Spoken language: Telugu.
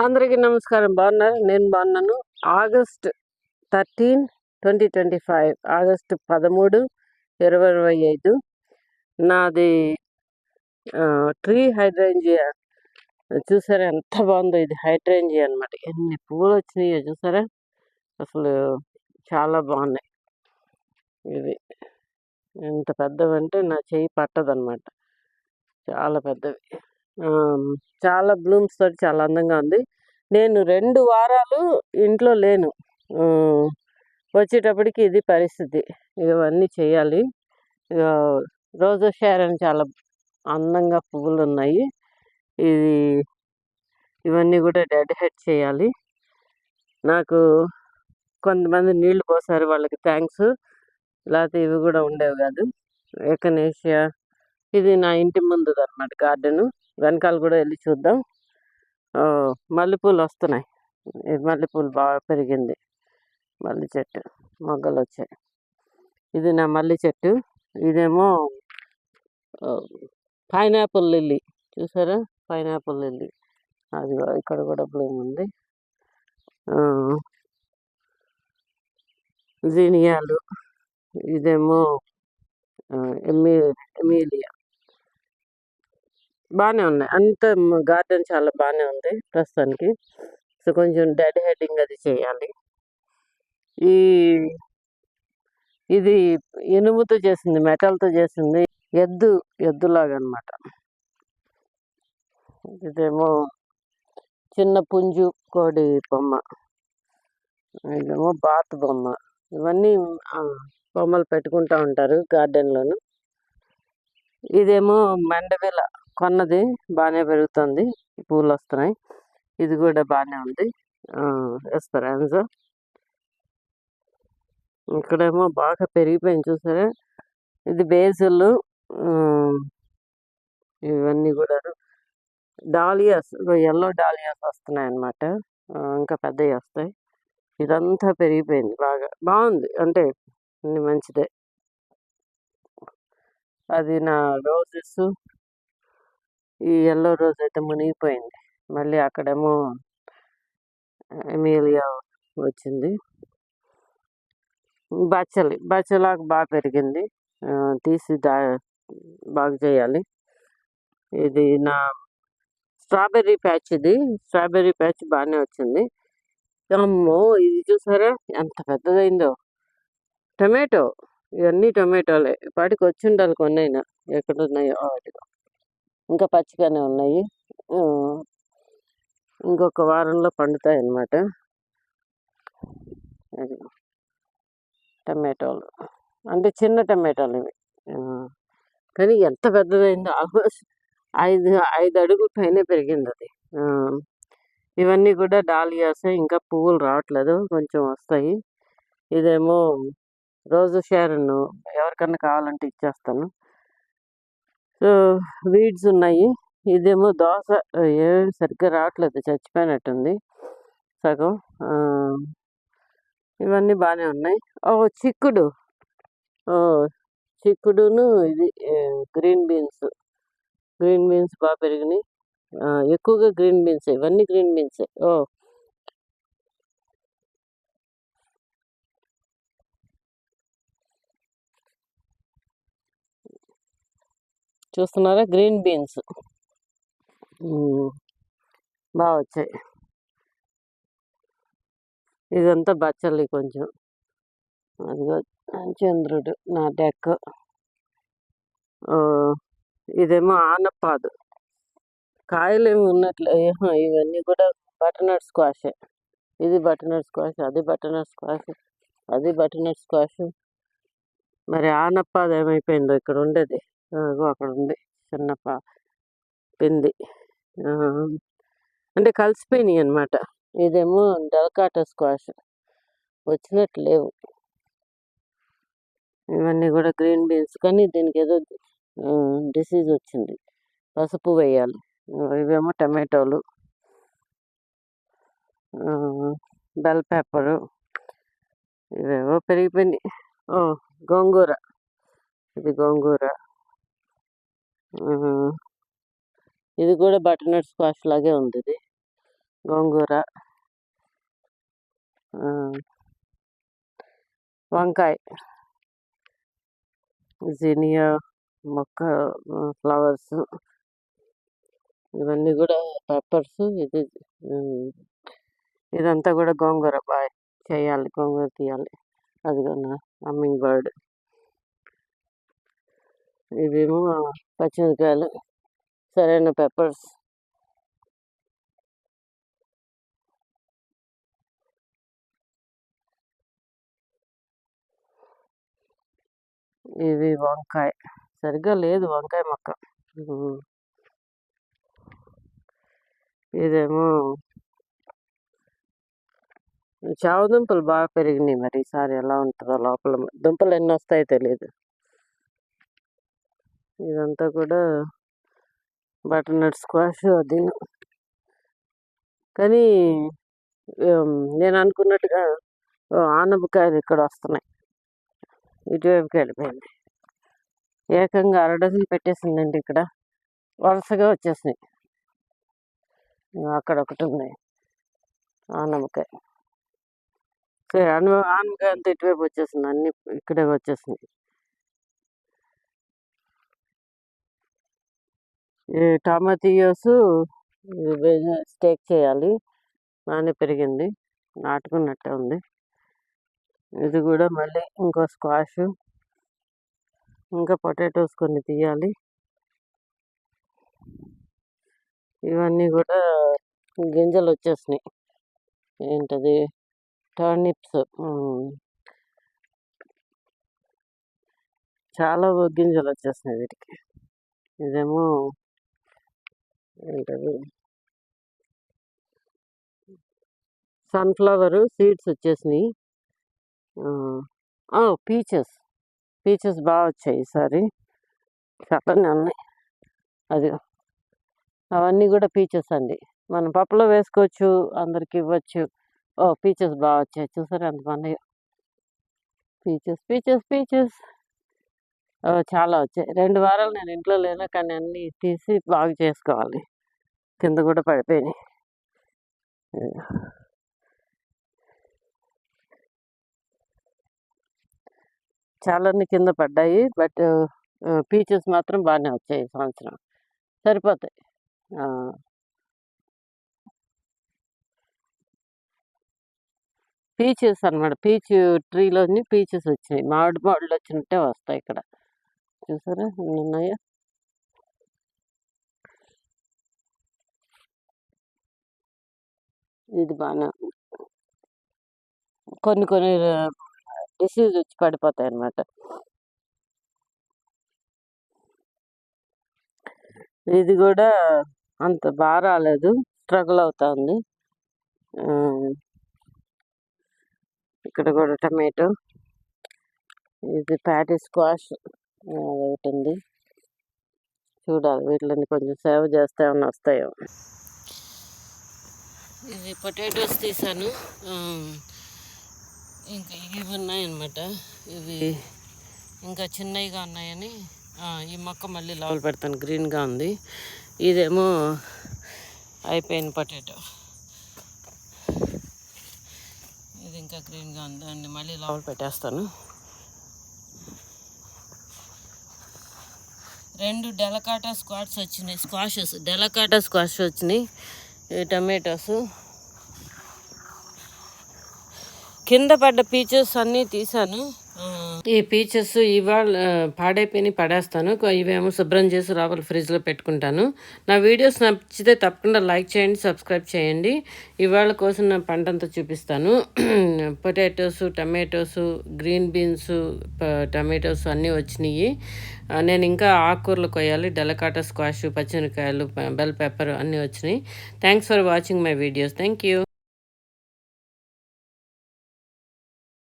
అందరికీ నమస్కారం. బాగున్నారు? నేను బాగున్నాను. August thirteen twenty twenty five. August పదమూడు ఇరవై ఇరవై ఐదు. నాది ట్రీ హైడ్రేంజియా. చూసారా ఎంత బాగుందో ఇది హైడ్రేంజియా అనమాట ఎన్ని పువ్వులు వచ్చినాయో చూసారా? అసలు చాలా బాగున్నాయి. ఇవి. ఎంత పెద్దవంటే నా చేయి పట్టదనమాట చాలా పెద్దవి. చాలా బ్లూమ్స్ తోటి చాలా అందంగా ఉంది. నేను రెండు వారాలు ఇంట్లో లేను. వచ్చేటప్పటికి ఇది పరిస్థితి. ఇవన్నీ చేయాలి. ఇక రోజా షేర్ అని చాలా అందంగా పువ్వులు ఉన్నాయి. ఇది ఇవన్నీ కూడా డెడ్ హెడ్ చేయాలి. నాకు కొంతమంది నీళ్ళు పోసారు వాళ్ళకి థ్యాంక్స్. లేకపోతే ఇవి కూడా ఉండేవి కాదు. ఎకనేషియా ఇది నా ఇంటి ముందుది అనమాట గార్డెను. వెనకాల కూడా వెళ్ళి చూద్దాం. మల్లెపూలు వస్తున్నాయి. మల్లెపూలు బాగా పెరిగింది. మల్లె చెట్టు మొగ్గలు వచ్చాయి. ఇది నా మల్లె చెట్టు. ఇదేమో పైనాపిల్ లిల్లీ. చూసారా? Pineapple lily. అది ఇక్కడ కూడా బ్లూమ్ ఉంది. జీనియాలు. ఇదేమో ఎమ్మి ఎమీలియా బాగానే ఉన్నాయి. అంత గార్డెన్ చాలా బాగానే ఉంది ప్రస్తుతానికి. సో కొంచెం డెడ్ హెడ్డింగ్ అది చేయాలి. ఈ ఇది ఇనుముతో చేసింది మెటల్తో చేసింది ఎద్దు ఎద్దులాగా అనమాట ఇదేమో చిన్న పుంజు కోడి బొమ్మ. ఇదేమో బాత్ బొమ్మ. ఇవన్నీ బొమ్మలు పెట్టుకుంటూ ఉంటారు గార్డెన్లోను. ఇదేమో మెండవిల కొన్నది బాగానే పెరుగుతుంది. పూలు వస్తున్నాయి. ఇది కూడా బాగానే ఉంది. ఎస్పరాన్జో ఇక్కడేమో బాగా పెరిగిపోయింది చూసారా? ఇది బేజులు ఇవన్నీ కూడా డాలియాస్ ఎల్లో డాలియాస్ వస్తున్నాయి అన్నమాట ఇంకా పెద్దవి వస్తాయి. ఇదంతా పెరిగిపోయింది బాగా. బాగుంది. అంటే మంచిదే. అది నా రోజెస్ ఈ ఎల్లో రోజ్ అయితే మునిగిపోయింది. మళ్ళీ అక్కడేమో ఎమీలియా వచ్చింది. బచ్చలి బచ్చలాకు బాగా పెరిగింది. తీసి దా బాగా చేయాలి. ఇది నా స్ట్రాబెర్రీ ప్యాచ్ ఇది. స్ట్రాబెర్రీ ప్యాచ్ బాగానే వచ్చింది. అమ్మో ఇది చూసారా? ఎంత పెద్దదైందో. టొమాటో ఇవన్నీ టొమాటోలే. వాటికి వచ్చి ఉండాలి కొన్ని అయినా ఎక్కడ ఉన్నాయో వాటిలో. ఇంకా పచ్చిగానే ఉన్నాయి. ఇంకొక వారంలో పండుతాయి అన్నమాట టమాటోలు. అంటే చిన్న టమాటోలు ఇవి. కానీ ఎంత పెద్దదైందో ఆల్మోస్ట్ ఐదు ఐదు అడుగుల పైన పెరిగింది అది ఇవన్నీ కూడా డాలియాస్ ఇంకా పువ్వులు రావట్లేదు. కొంచెం వస్తాయి. ఇదేమో రోజు షేరన్ ఎవరికన్నా కావాలంటే ఇచ్చేస్తాను. వీడ్స్ ఉన్నాయి. ఇదేమో దోశ. ఏ సరిగ్గా రావట్లేదు. చచ్చిపోయినట్టుంది. సగం. ఇవన్నీ బాగానే ఉన్నాయి. ఓ చిక్కుడు. ఓ చిక్కుడును ఇది గ్రీన్ బీన్స్. గ్రీన్ బీన్స్ బాగా పెరిగినాయి. ఎక్కువగా గ్రీన్ బీన్స్. ఇవన్నీ గ్రీన్ బీన్సే. ఓ చూస్తున్నారా? Green beans. బాగా వచ్చాయి. ఇదంతా బచ్చలి కొంచెం. అదిగో చంద్రుడు నా డెక్. ఇదేమో ఆనపాదు. కాయలు ఏమి ఉన్నట్లు. ఇవన్నీ కూడా బటర్నట్ స్క్వాషే. ఇది బటర్నట్ స్క్వాష్ అది బటర్నట్ స్క్వాష్ అది బటర్నట్ స్క్వాష్. మరి ఆనపాదు ఏమైపోయిందో ఇక్కడ ఉండేది. అక్కడ ఉంది చిన్నప్ప పింది. అంటే కలిసిపోయినాయి అనమాట ఇదేమో డల్కాటా స్క్వాష్. వచ్చినట్టు లేవు. ఇవన్నీ కూడా గ్రీన్ బీన్స్. కానీ దీనికి ఏదో డిసీజ్ వచ్చింది. పసుపు వేయాలి. ఇవేమో టమాటోలు. Bell pepper. ఇవేవో పెరిగిపోయినాయి. గోంగూర. ఇది గోంగూర. ఇది కూడా బటర్నట్ స్క్వాష్ లాగే ఉంది ఇది గోంగూర. ఆ, వంకాయ. జీనియా మొక్క ఫ్లవర్స్. ఇవన్నీ కూడా పెప్పర్స్. ఇది ఇదంతా కూడా గోంగూర. బాయ్. చేయాలి. గోంగూర తీయాలి. అది హమ్మింగ్ బర్డ్. ఇవేమో పచ్చిమిరకాయలు సరైన పెప్పర్స్. ఇది వంకాయ. సరిగ్గా లేదు వంకాయ మొక్క. ఇదేమో చావ దుంపలు బాగా పెరిగినాయి మరి. ఈసారి ఎలా ఉంటుందో లోపల దుంపలు ఎన్ని వస్తాయో తెలియదు ఇదంతా కూడా బటర్నట్ స్క్వాష్ అది కానీ నేను అనుకున్నట్టుగా ఆనపకాయలు ఇక్కడ వస్తున్నాయి. ఇటువైపుకి వెళ్ళిపోయింది ఏకంగా అర డజన్ పెట్టేసిందండి ఇక్కడ. వరుసగా వచ్చేసినాయి. అక్కడ ఒకటి ఉంది. ఆనపకాయ. సరే అను ఆనపకాయ అంతా ఇటువైపు వచ్చేసింది. అన్ని ఇక్కడే వచ్చేసింది టమాటియోస్ స్టేక్ చేయాలి. బాగానే పెరిగింది. నాటుకున్నట్టే ఉంది. ఇది కూడా మళ్ళీ ఇంకో స్క్వాష్. ఇంకా పొటాటోస్ కొన్ని తీయాలి. ఇవన్నీ కూడా గింజలు వచ్చేసినాయి. ఏంటది? టర్నిప్స్. చాలా గింజలు వచ్చేసినాయి వీటికి. ఇదేమో ఏంటది? సన్ఫ్లవర్ సీడ్స్ వచ్చేసినాయి. పీచెస్. పీచెస్ బాగా వచ్చాయి ఈసారి. చాలానే ఉన్నాయి. అది అవన్నీ కూడా పీచెస్ అండి. మనం పప్పులో వేసుకోవచ్చు అందరికి ఇవ్వచ్చు. ఓ పీచెస్ బాగా వచ్చాయి. చూసారు ఎంత బాగున్నాయో. Peaches peaches peaches. చాలా వచ్చాయి. రెండు వారాలు నేను ఇంట్లో లేను కానీ అన్నీ తీసి బాగు చేసుకోవాలి. కింద కూడా పడిపోయినాయి. చాలాన్ని కింద పడ్డాయి. బట్ పీచెస్ మాత్రం బాగానే వచ్చాయి సంవత్సరం. సరిపోతాయి. పీచెస్ అన్నమాట. పీచ్ ట్రీలోని పీచెస్ వచ్చినాయి మామిడి మామిడిలు వచ్చినట్టే వస్తాయి ఇక్కడ. చూసారా? ఉన్నాయా? ఇది బాగా కొన్ని కొన్ని డిసీజ్ వచ్చి పడిపోతాయి అన్నమాట ఇది కూడా అంత బాగా రాలేదు. స్ట్రగుల్ అవుతా ఉంది ఇక్కడ కూడా టమాటో. ఇది ప్యాటీ స్క్వాష్ ఒకటి ఉంది చూడాలి వీటిని కొంచెం సేవ్ చేస్తే ఏమైనా వస్తాయో ఇది పొటాటోస్ తీసాను. ఇంకా ఇవి ఉన్నాయన్నమాట. ఇవి ఇంకా చిన్నవిగా ఉన్నాయని ఈ మొక్క మళ్ళీ లోపల పెడతాను. గ్రీన్గా ఉంది. ఇదేమో అయిపోయిన పొటాటో ఇది ఇంకా గ్రీన్గా ఉంది. దాన్ని మళ్ళీ లోపల పెట్టేస్తాను. రెండు డెలకాటా స్క్వాట్స్ వచ్చినాయి. స్క్వాషెస్ డెలకాటా స్క్వాష్ వచ్చినాయి. టమాటోస్. కింద పడ్డ పీచెస్ అన్నీ తీసాను ఈ పీచెస్ ఇవాళ పాడైపోయి పడేస్తాను. ఇవేమో శుభ్రం చేసి లోపల ఫ్రిడ్జ్లో పెట్టుకుంటాను. నా వీడియోస్ నచ్చితే తప్పకుండా లైక్ చేయండి సబ్స్క్రైబ్ చేయండి. ఇవాళ కోసం నా పంటంతా చూపిస్తాను. Potatoes tomatoes green beans tomatoes అన్నీ వచ్చినాయి. నేను ఇంకా ఆకుకూరలు కొయ్యాలి డెలకాటా స్క్వాష్ పచ్చిమిరకాయలు బెల్ పెప్పర్ అన్నీ వచ్చినాయి. Thanks for watching my videos. Thank you.